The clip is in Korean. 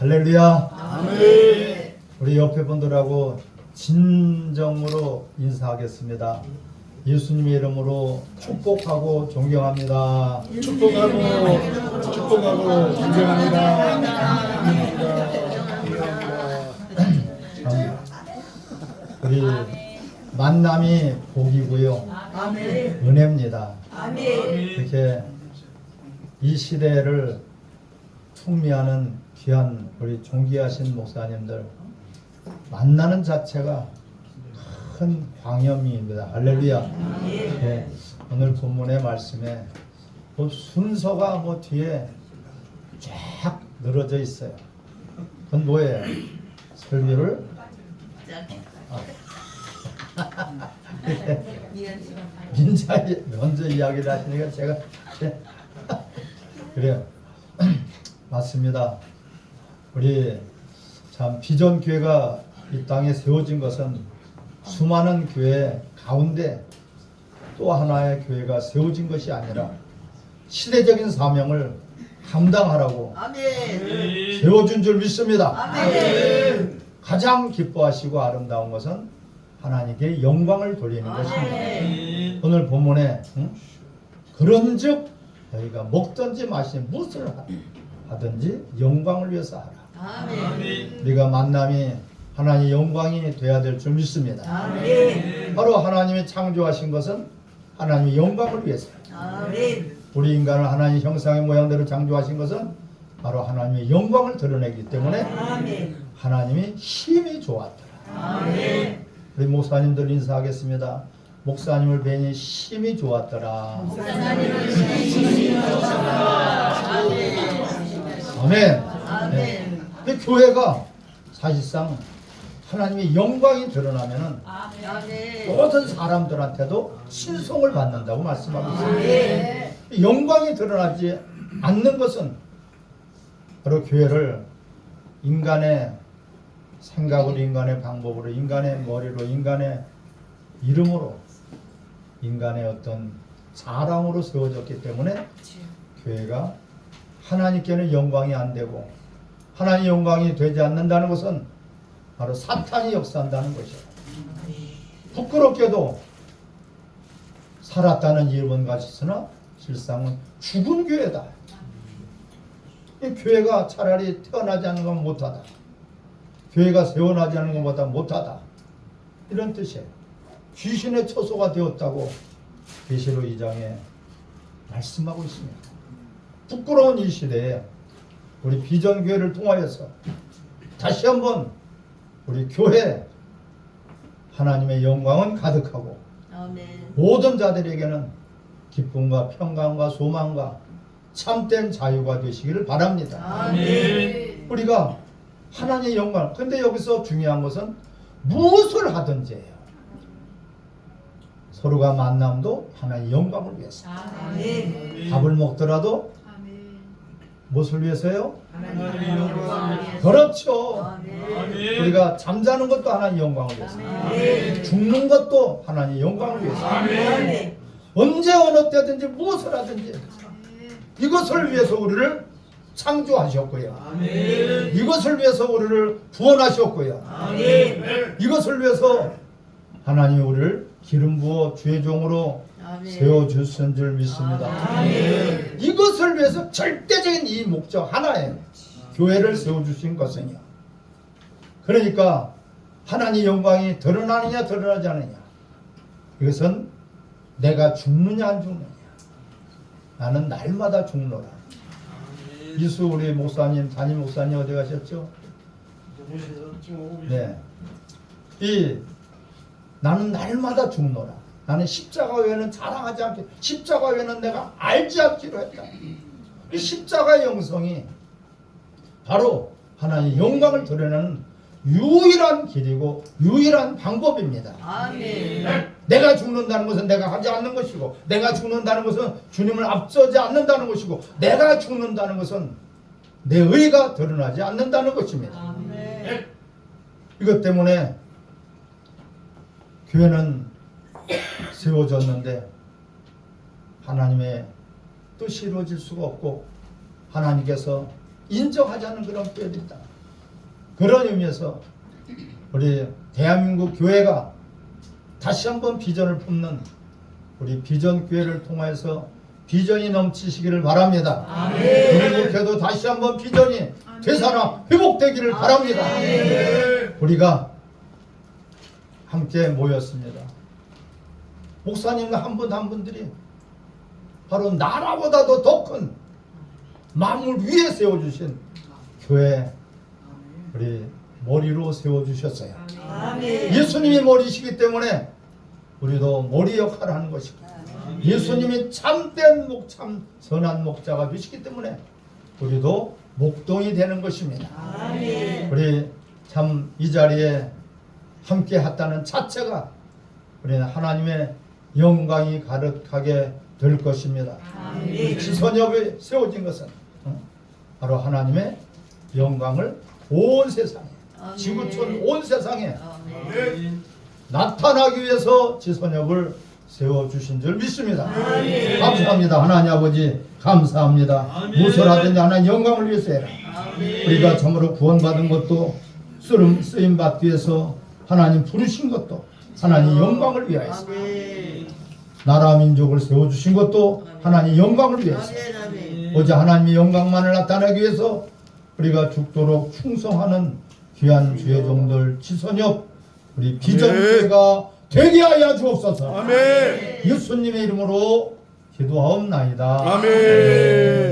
할렐루야. 아멘. 우리 옆에 분들하고 진정으로 인사하겠습니다. 예수님의 이름으로 축복하고 존경합니다. 축복하고 축복하고 존경합니다. 참, 우리 만남이 복이고요. 은혜입니다. 이렇게 이 시대를 풍미하는 귀한 우리 존귀하신 목사님들 만나는 자체가 큰 광염입니다. 할렐루야. 예, 오늘 본문의 말씀에 뭐 순서가 뭐 뒤에 쫙 늘어져 있어요. 그건 뭐예요? 설교를 민자 먼저 이야기를 하시니까 제가 그래요. 맞습니다. 우리 참 비전 교회가 이 땅에 세워진 것은 수많은 교회 가운데 또 하나의 교회가 세워진 것이 아니라 시대적인 사명을 감당하라고 아멘. 세워준 줄 믿습니다. 아멘. 가장 기뻐하시고 아름다운 것은 하나님께 영광을 돌리는 것입니다. 아멘. 오늘 본문에 응? 그런즉 너희가 먹든지 마시든지 무엇을 하- 하든지 영광을 위해서 하라. 아멘. 우리가 만남이 하나님의 영광이 돼야 될 줄 믿습니다. 아멘. 바로 하나님이 창조하신 것은 하나님의 영광을 위해서. 아멘. 우리 인간을 하나님 형상의 모양대로 창조하신 것은 바로 하나님의 영광을 드러내기 때문에 아멘. 하나님이 힘이 좋았더라. 아멘. 우리 목사님들 인사하겠습니다. 목사님을 뵈니 힘이 좋았더라. 아멘. 네. 근데 교회가 사실상 하나님의 영광이 드러나면은 아멘. 모든 사람들한테도 신송을 받는다고 말씀하고 있습니다. 아멘. 영광이 드러나지 않는 것은 바로 교회를 인간의 생각으로, 인간의 방법으로, 인간의 머리로, 인간의 이름으로, 인간의 어떤 자랑으로 세워졌기 때문에 교회가 하나님께는 영광이 안 되고 하나님 영광이 되지 않는다는 것은 바로 사탄이 역사한다는 것이에요. 부끄럽게도 살았다는 이름은 같으나 실상은 죽은 교회다. 이 교회가 차라리 태어나지 않는 건 못하다. 교회가 세워나지 않는 것보다 못하다. 이런 뜻이에요. 귀신의 처소가 되었다고 계시록 2장에 말씀하고 있습니다. 부끄러운 이 시대에 우리 비전교회를 통하여서 다시 한번 우리 교회 하나님의 영광은 가득하고 아멘. 모든 자들에게는 기쁨과 평강과 소망과 참된 자유가 되시기를 바랍니다. 아멘. 우리가 하나님의 영광. 근데 여기서 중요한 것은 무엇을 하든지예요. 서로가 만남도 하나님의 영광을 위해서. 아멘. 밥을 먹더라도 무엇을 위해서요? 그렇죠. 아멘. 우리가 잠자는 것도 하나님의 영광을 위해서. 아멘. 죽는 것도 하나님의 영광을 위해서. 아멘. 언제 어느 때든지 무엇을 하든지 이것을 위해서 우리를 창조하셨고요. 이것을 위해서 우리를 구원하셨고요. 아멘. 이것을 위해서 하나님 우리를 기름 부어 주의 종으로 아멘. 세워 주신 줄 믿습니다. 아멘. 이것을 위해서 절대적인 이 목적 하나에 교회를 세워 주신 것은요. 그러니까 하나님 영광이 드러나느냐 드러나지 않느냐. 이것은 내가 죽느냐 안 죽느냐. 나는 날마다 죽노라. 이수 우리 목사님 담임 목사님 어디 가셨죠? 네. 이 나는 날마다 죽노라. 나는 십자가 외에는 자랑하지 않게 십자가 외에는 내가 알지 않기로 했다. 이 십자가의 영성이 바로 하나님의 영광을 드러내는 유일한 길이고 유일한 방법입니다. 아멘. 내가 죽는다는 것은 내가 하지 않는 것이고 내가 죽는다는 것은 주님을 앞서지 않는다는 것이고 내가 죽는다는 것은 내 의가 드러나지 않는다는 것입니다. 아멘. 이것 때문에 교회는 세워졌는데 하나님의 뜻이 이루어질 수가 없고 하나님께서 인정하지 않는 그런 교회들이 있다. 그런 의미에서 우리 대한민국 교회가 다시 한번 비전을 품는 우리 비전 교회를 통해서 비전이 넘치시기를 바랍니다. 우리 목회도 다시 한번 비전이 되살아 회복되기를 바랍니다. 우리가 함께 모였습니다. 목사님 한분 한 분들이 바로 나라보다도 더큰 만물 위에 세워주신 교회 우리 머리로 세워주셨어요. 예수님이 머리시기 때문에 우리도 머리 역할을 하는 것이고 예수님이 참된 목, 참 선한 목자가 되시기 때문에 우리도 목동이 되는 것입니다. 우리 참 이 자리에 함께 했다는 자체가 우리는 하나님의 영광이 가득하게 될 것입니다. 우리 지선협에 세워진 것은 어, 바로 하나님의 영광을 온 세상에 지구촌 온 세상에 나타나기 위해서 지선협을 세워주신 줄 믿습니다. 감사합니다. 하나님 아버지 감사합니다. 무엇을 하든지 하나님 영광을 위해서 해라. 우리가 참으로 구원받은 것도 쓰임 받기 위해서 하나님 부르신 것도 하나님 영광을 위하여서 나라 민족을 세워주신 것도 하나님 영광을 위해서 오직 하나님의 영광만을 나타내기 위해서 우리가 죽도록 충성하는 귀한 주의 종들 지선협 우리 비전교회가 되게 하여 주옵소서. 아멘. 예수님의 이름으로 기도하옵나이다. 아멘.